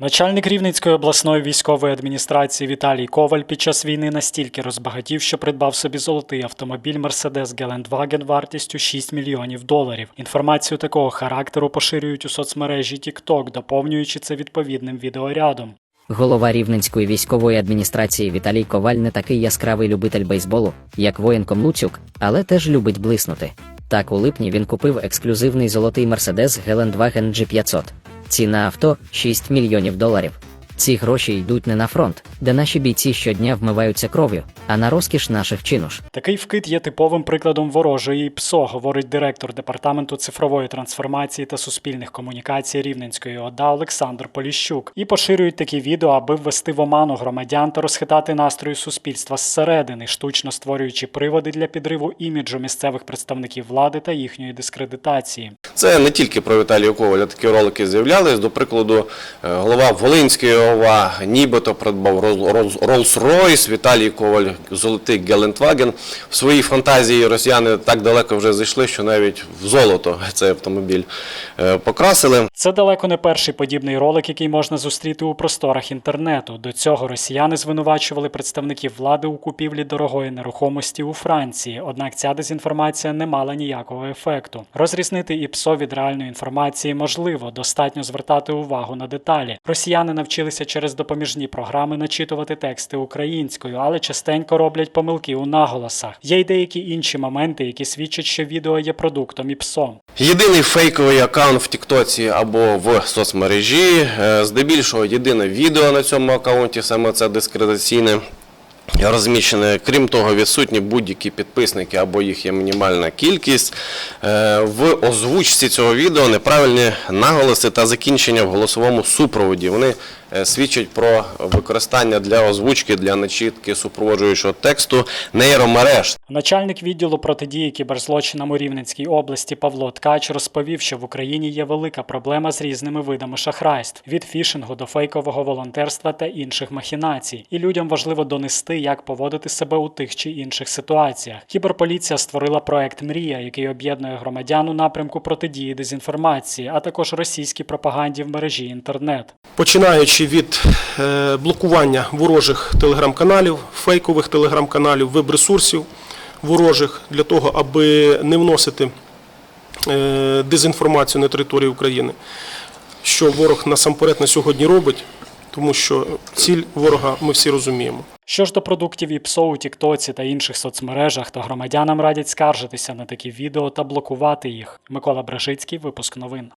Начальник Рівненської обласної військової адміністрації Віталій Коваль під час війни настільки розбагатів, що придбав собі золотий автомобіль Mercedes Гелендваген вартістю 6 мільйонів доларів. Інформацію такого характеру поширюють у соцмережі TikTok, доповнюючи це відповідним відеорядом. Голова Рівненської військової адміністрації Віталій Коваль не такий яскравий любитель бейсболу, як воєнком Луцюк, але теж любить блиснути. Так, у липні він купив ексклюзивний золотий Mercedes Гелендваген G500. Ціна авто 6 мільйонів доларів. Ці гроші йдуть не на фронт, де наші бійці щодня вмиваються кров'ю, а на розкіш наших чинуш. Такий вкид є типовим прикладом ворожої ПСО, говорить директор департаменту цифрової трансформації та суспільних комунікацій Рівненської ОДА Олександр Поліщук. І поширюють такі відео, аби ввести в оману громадян та розхитати настрої суспільства зсередини, штучно створюючи приводи для підриву іміджу місцевих представників влади та їхньої дискредитації. Це не тільки про Віталія Коваля такі ролики з'являлись. До прикладу, е, голова Волинської ОВА нібито придбав Rolls-Royce, Віталій Коваль золотий Гелендваген. В своїй фантазії росіяни так далеко вже зайшли, що навіть в золото цей автомобіль е, покрасили. Це далеко не перший подібний ролик, який можна зустріти у просторах інтернету. До цього росіяни звинувачували представників влади у купівлі дорогої нерухомості у Франції. Однак ця дезінформація не мала ніякого ефекту. Розрізнити ІПСО від реальної інформації можливо, достатньо звертати увагу на деталі. Росіяни навчилися через допоміжні програми начитувати тексти українською, але частенько роблять помилки у наголосах. Є й деякі інші моменти, які свідчать, що відео є продуктом ІПСО. Єдиний фейковий аккаунт в Тіктоці або в соцмережі, е, здебільшого єдине відео на цьому аккаунті, саме це дискредитаційне. Розміщене, крім того, відсутні будь-які підписники або їх є мінімальна кількість. Е, В озвучці цього відео неправильні наголоси та закінчення в голосовому супроводі. Вони е, свідчать про використання для озвучки, для начітки супроводжуючого тексту нейромереж. Начальник відділу протидії кіберзлочинам у Рівненській області Павло Ткач розповів, що в Україні є велика проблема з різними видами шахрайств від фішингу до фейкового волонтерства та інших махінацій. І людям важливо донести, як поводити себе у тих чи інших ситуаціях. Кіберполіція створила проект Мрія, який об'єднує громадян у напрямку протидії дезінформації, а також російській пропаганді в мережі інтернет. починаючи від е, блокування ворожих телеграм-каналів, фейкових телеграм-каналів, веб-ресурсів ворожих для того, аби не вносити е, дезінформацію на території України, що ворог насамперед на сьогодні робить, тому що ціль ворога ми всі розуміємо. Що ж до продуктів ІПСО у Тіктоці та інших соцмережах, то громадянам радять скаржитися на такі відео та блокувати їх. Микола Бражицький, випуск новин.